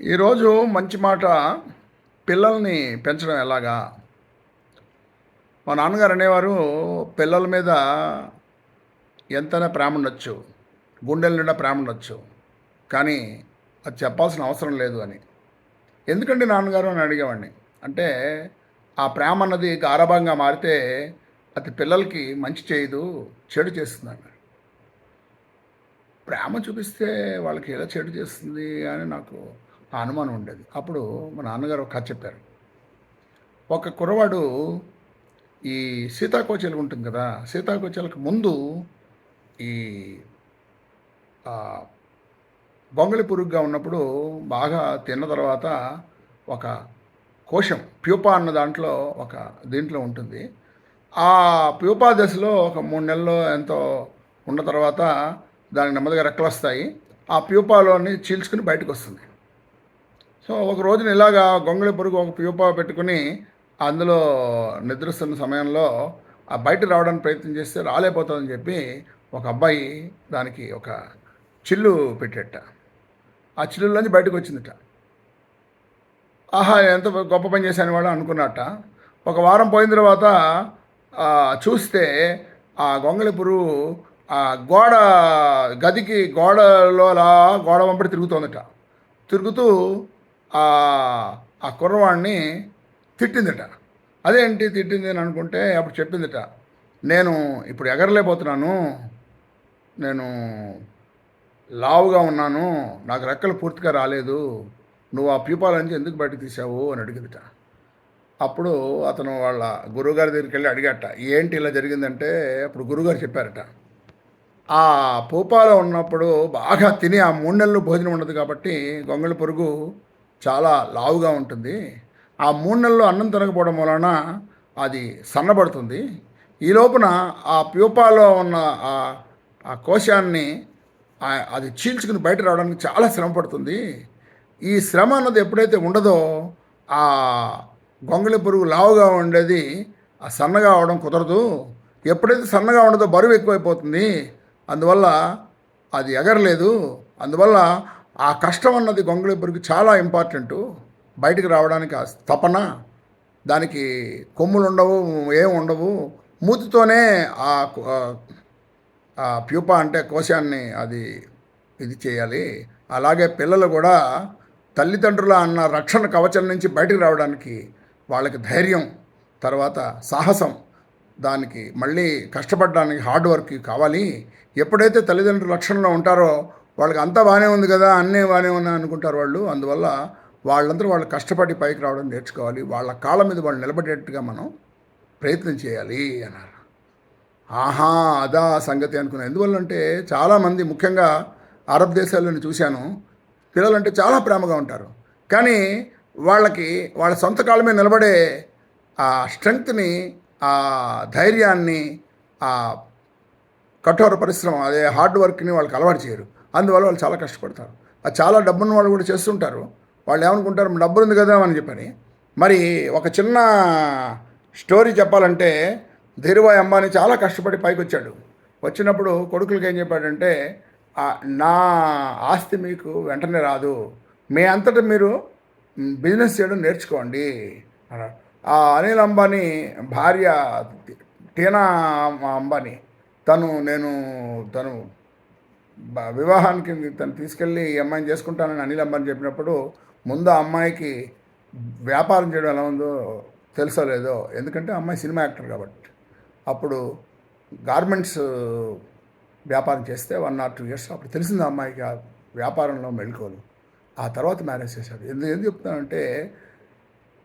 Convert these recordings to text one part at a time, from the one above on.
ఈరోజు మంచి మాట పిల్లల్ని పెంచడం ఎలాగా? మా నాన్నగారు అనేవారు పిల్లల మీద ఎంతైనా ప్రేమ ఉండొచ్చు గుండెల నిండా ప్రేమ ఉండొచ్చు కానీ అది చెప్పాల్సిన అవసరం లేదు అని. ఎందుకండి నాన్నగారు అని అడిగేవాడిని? అంటే ఆ ప్రేమ అన్నది గారభంగా మారితే అది పిల్లలకి మంచి చేయదు చెడు చేస్తుంది ప్రేమ చూపిస్తే వాళ్ళకి ఎలా చెడు చేస్తుంది అని నాకు ఆ అనుమానం ఉండేది. అప్పుడు మా నాన్నగారు కథ చెప్పారు. ఒక కుర్రవాడు ఈ సీతాకోచలు ఉంటుంది కదా సీతాకోచలకు ముందు ఈ బొంగళి పురుగుగా ఉన్నప్పుడు బాగా తిన్న తర్వాత ఒక కోశం ప్యూపా అన్న దాంట్లో ఒక దీంట్లో ఉంటుంది. ఆ ప్యూపా దశలో ఒక మూడు నెలలు ఎంతో ఉన్న తర్వాత దానికి నెమ్మదిగా రెక్కలు వస్తాయి. ఆ ప్యూపాలోని చీల్చుకుని బయటకు వస్తుంది. సో ఒక రోజున ఇలాగా గొంగళి పురుగు ఒక ప్యూపా పెట్టుకుని అందులో నిద్రిస్తున్న సమయంలో ఆ బయట రావడానికి ప్రయత్నం చేస్తే రాలేకపోతుందని చెప్పి ఒక అబ్బాయి దానికి ఒక చిల్లు పెట్టేట. ఆ చిల్లులోంచి బయటకు వచ్చిందట. ఆహా ఎంత గొప్ప పని చేశాను వాడు అనుకున్నట్ట ఒక వారం పోయిన తర్వాత చూస్తే ఆ గొంగళి పురుగు ఆ గోడ గదికి గోడలో అలా గోడ వంపడి తిరుగుతోందట. తిరుగుతూ ఆ కుర్రవాడిని తిట్టిందిట. అదేంటి తిట్టింది అని అనుకుంటే అప్పుడు చెప్పిందిట. నేను ఇప్పుడు ఎగరలేకపోతున్నాను. నేను లావుగా ఉన్నాను. నాకు రెక్కలు పూర్తిగా రాలేదు. నువ్వు ఆ ప్యూపాల నుంచి ఎందుకు బయటకు తీసావు అని అడిగిందిట. అప్పుడు అతను వాళ్ళ గురువుగారి దగ్గరికి వెళ్ళి అడిగట. ఏంటి ఇలా జరిగిందంటే అప్పుడు గురువుగారు చెప్పారట. ఆ పూపాలో ఉన్నప్పుడు బాగా తిని ఆ మూడు నెలలు భోజనం ఉండదు కాబట్టి గొంగళి పురుగు చాలా లావుగా ఉంటుంది. ఆ మూడు నెలలు అన్నం తినకపోవడం వలన అది సన్నబడుతుంది. ఈ లోపున ఆ ప్యూపాలో ఉన్న ఆ ఆ కోశాన్ని అది చీల్చుకుని బయట రావడానికి చాలా శ్రమ పడుతుంది. ఈ శ్రమ అన్నది ఎప్పుడైతే ఉండదో ఆ గొంగళి పురుగు లావుగా ఉండేది ఆ సన్నగా అవడం కుదరదు. ఎప్పుడైతే సన్నగా ఉండదో బరువు ఎక్కువైపోతుంది అందువల్ల అది ఎగరలేదు. అందువల్ల ఆ కష్టం అన్నది గొంగళి చాలా ఇంపార్టెంటు. బయటికి రావడానికి ఆ తపన దానికి కొమ్ములు ఉండవు ఏం ఉండవు. మూతితోనే ఆ ప్యూప ఆ- అంటే కోశాన్ని అది ఇది చేయాలి. అలాగే పిల్లలు కూడా తల్లిదండ్రుల అన్న రక్షణ కవచం నుంచి బయటకు రావడానికి వాళ్ళకి ధైర్యం తర్వాత సాహసం దానికి మళ్ళీ కష్టపడడానికి హార్డ్ వర్క్ కావాలి. ఎప్పుడైతే తల్లిదండ్రుల రక్షణలో ఉంటారో వాళ్ళకి అంతా బాగానే ఉంది కదా అన్నీ బాగానే ఉన్నాయి అనుకుంటారు వాళ్ళు. అందువల్ల వాళ్ళందరూ వాళ్ళు కష్టపడి పైకి రావడం నేర్చుకోవాలి. వాళ్ళ కాళ్ళ మీద వాళ్ళు నిలబడేట్టుగా మనం ప్రయత్నం చేయాలి అన్నారు. ఆహా అదా సంగతి అనుకున్నాను. ఎందువల్లంటే చాలామంది ముఖ్యంగా అరబ్ దేశాల్లోని చూశాను. పిల్లలంటే చాలా ప్రేమగా ఉంటారు. కానీ వాళ్ళకి వాళ్ళ సొంత కాళ్ళ మీద నిలబడే ఆ స్ట్రెంగ్త్ని ఆ ధైర్యాన్ని ఆ కఠోర పరిశ్రమ అదే హార్డ్ వర్క్ని వాళ్ళకి అలవాటు చేయరు. అందువల్ల వాళ్ళు చాలా కష్టపడతారు. ఆ చాలా డబ్బున్న వాళ్ళు కూడా చేస్తుంటారు. వాళ్ళు ఏమనుకుంటారు డబ్బు ఉంది కదా అని చెప్పని. మరి ఒక చిన్న స్టోరీ చెప్పాలంటే ధీరుభాయ్ అంబానీ చాలా కష్టపడి పైకి వచ్చాడు వచ్చినప్పుడు కొడుకులకి ఏం చెప్పాడంటే నా ఆస్తి మీకు వెంటనే రాదు. మీ అంతటా మీరు బిజినెస్ చేయడం నేర్చుకోండి. అన్నాడు. ఆ అనిల్ అంబానీ భార్య టీనా అంబానీ తను నేను తను వివాహానికి తను తీసుకెళ్ళి ఈ అమ్మాయిని చేసుకుంటానని అనిల్ అంబానీ చెప్పినప్పుడు ముందు అమ్మాయికి వ్యాపారం చేయడం ఎలా ఉందో తెలుసో లేదో ఎందుకంటే అమ్మాయి సినిమా యాక్టర్ కాబట్టి. అప్పుడు గార్మెంట్స్ వ్యాపారం చేస్తే వన్ ఆర్ టూ ఇయర్స్ అప్పుడు తెలిసింది అమ్మాయికి ఆ వ్యాపారంలో మెళుకోలు ఆ తర్వాత మ్యారేజ్ చేశాడు ఎందుకు ఏం చెప్తానంటే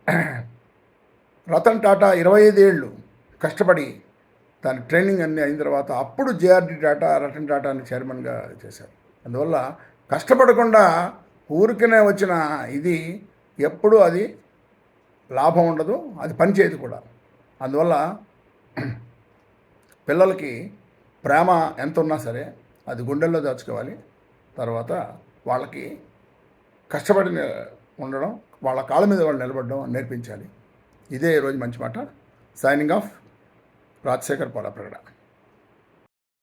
రతన్ టాటా ఇరవై ఐదేళ్ళు కష్టపడి దాని ట్రైనింగ్ అన్నీ అయిన తర్వాత అప్పుడు జేఆర్డి డాటా రతన్ డాటాని చైర్మన్గా చేశారు. అందువల్ల కష్టపడకుండా ఊరికనే వచ్చిన ఇది ఎప్పుడూ అది లాభం ఉండదు అది పనిచేయదు కూడా. అందువల్ల పిల్లలకి ప్రేమ ఎంత ఉన్నా సరే అది గుండెల్లో దాచుకోవాలి. తర్వాత వాళ్ళకి కష్టపడి ఉండడం వాళ్ళ కాళ్ళ మీద వాళ్ళు నిలబడడం నేర్పించాలి. ఇదే ఈరోజు మంచి మాట. Signing off. రాజశేఖర్ పోలాప్రగడ